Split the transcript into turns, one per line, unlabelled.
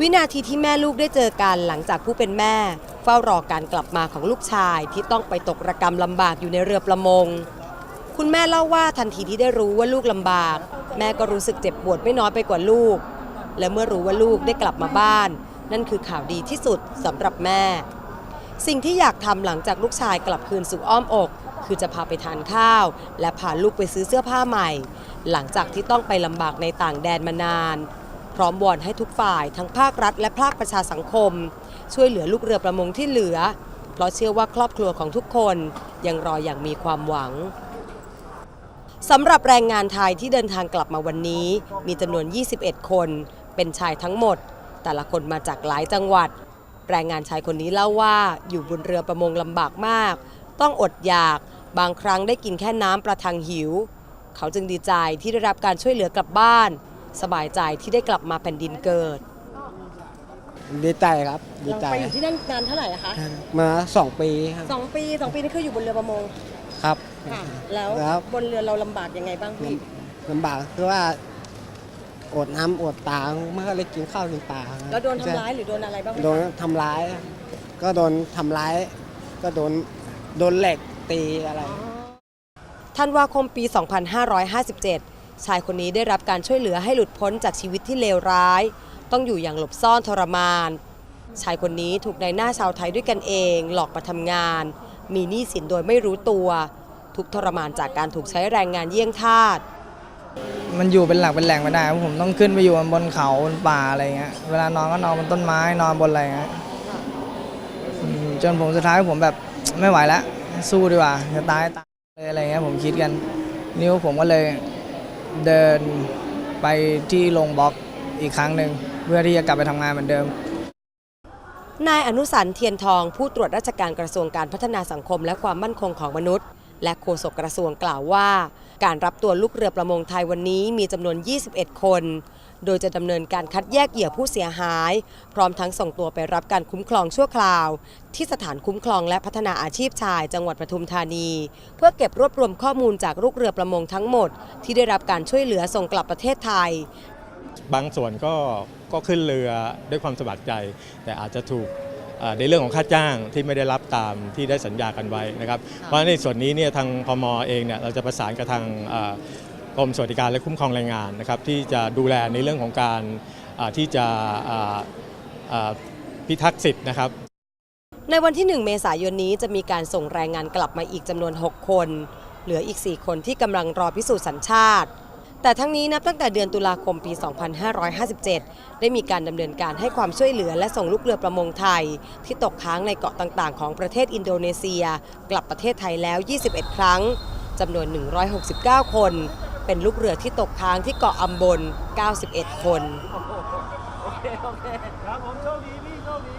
วินาทีที่แม่ลูกได้เจอกันหลังจากผู้เป็นแม่ เฝ้ารอการกลับมาของลูกชายที่ต้องไปตกระกรรมลำบากอยู่ในเรือประมง คุณแม่เล่าว่าทันทีที่ได้รู้ว่าลูกลำบาก แม่ก็รู้สึกเจ็บปวดไม่น้อยไปกว่าลูก และเมื่อรู้ว่าลูกได้กลับมาบ้าน นั่นคือข่าวดีที่สุดสำหรับแม่ สิ่งที่อยากทำหลังจากลูกชายกลับคืนสู่อ้อมอก คือจะพาไปทานข้าว และพาลูกไปซื้อเสื้อผ้าใหม่ หลังจากที่ต้องไปลำบากในต่างแดนมานาน พร้อมวอนให้ทุกฝ่ายทั้งภาครัฐและภาคประชาสังคม ช่วยเหลือลูกเรือประมงที่เหลือ เพราะเชื่อว่าครอบครัวของทุกคนยังรออย่างมีความหวังสำหรับแรงงานไทยที่เดินทางกลับมาวันนี้ มีจำนวน 21 คน เป็นชายทั้งหมด แต่ละคนมาจากหลายจังหวัด แรงงานชายคนนี้เล่าว่าอยู่บนเรือประมงลำบากมาก ต้องอดอยากบางครั้งได้กินแค่น้ำประทังหิว เขาจึงดีใจที่ได้รับการช่วยเหลือกลับบ้าน สบายใจที่ได้กลับมาแผ่นดินเกิด
ดีใจครับ ดีใจ
ไปอยู่ที่นั่นนานเท่าไหร่อะคะ
มาสองปีครับ
สองปีสองปีนี่คืออยู่บนเรือประมง
ครับ
ค่ะ แล้ว
แล้ว
บนเรือเราลำบากยังไงบ้างพี่
ลำบากคือว่า อดน้ำอดตาไม่ค่อยได้กินข้าวกินปลาคบ
แล้วโดนทำร้ายหรือโดนอะไรบ้างไหมคะ
โดนทำร้าย ก็โดนทำร้าย ก็โดนโดนเหล็กตีอะไร
ธันวาคมปี 2557 ชายคนนี้ได้รับการช่วยเหลือให้หลุดพ้นจากชีวิตที่เลวร้าย ต้องอยู่อย่างหลบซ่อนทรมาน ชายคนนี้ถูกนายหน้าชาวไทยด้วยกันเอง หลอกมาทำงาน มีหนี้สินโดยไม่รู้ตัว ทุกทรมานจากการถูกใช้แรงงานเยี่ยงทาส
มันอยู่เป็นหลักเป็นแหล่งไม่ได้ผมต้องขึ้นไปอยู่บนเขาบนป่าอะไรเงี้ยเวลานอนก็นอนบนต้นไม้นอนบนอะไรเงี้ยจนผมสุดท้ายผมแบบไม่ไหวแล้วสู้ดีกว่าจะตายตายอะไรเงี้ยผมคิดกัน นิ้วผมก็เลย เดินไปที่โรงบล็อกอีกครั้งหนึ่งเพื่อที่จะกลับไปทำงานเหมือนเดิม
นายอนุสันเทียนทอง ผู้ตรวจราชการกระทรวงการพัฒนาสังคมและความมั่นคงของมนุษย์ และโฆษกกระทรวงกล่าวว่า การรับตัวลูกเรือประมงไทยวันนี้มีจำนวน 21 คน โดยจะดำเนินการคัดแยกเหยื่อผู้เสียหาย พร้อมทั้งส่งตัวไปรับการคุ้มครองชั่วคราว ที่สถานคุ้มครองและพัฒนาอาชีพชาย จังหวัดปทุมธานี เพื่อเก็บรวบรวมข้อมูลจากลูกเรือประมงทั้งหมด ที่ได้รับการช่วยเหลือส่งกลับประเทศไทย
บางส่วนก็ก็ขึ้นเรือด้วยความสมัครใจ แต่อาจจะถูกในเรื่องของค่าจ้างที่ไม่ได้รับตามที่ได้สัญญากันไว้นะครับ เพราะในส่วนนี้เนี่ยทางพมเองเนี่ยเราจะประสานกับทาง กรมสวัสดิการและคุ้มครองแรงงานนะครับที่จะดูแลในเรื่องของการที่จะพิทักษ์สิทธิ์นะครับ
ในวันที่ 1 เมษายนนี้จะมีการส่งแรงงานกลับมาอีกจำนวน 6 คน เหลืออีก 4 คนที่กำลังรอพิสูจน์สัญชาติ แต่ทั้งนี้นับตั้งแต่เดือนตุลาคมปี 2557 ได้มีการดำเนินการให้ความช่วยเหลือและส่งลูกเรือประมงไทย ที่ตกค้างในเกาะต่างๆ ของประเทศอินโดนีเซีย กลับประเทศไทยแล้ว 21 ครั้งจำนวน 169 คน เป็นลูกเรือที่ตกค้างที่เกาะอัมบน91 คน โอเค โอเค
ครับผมโชคดี พี่โชคดี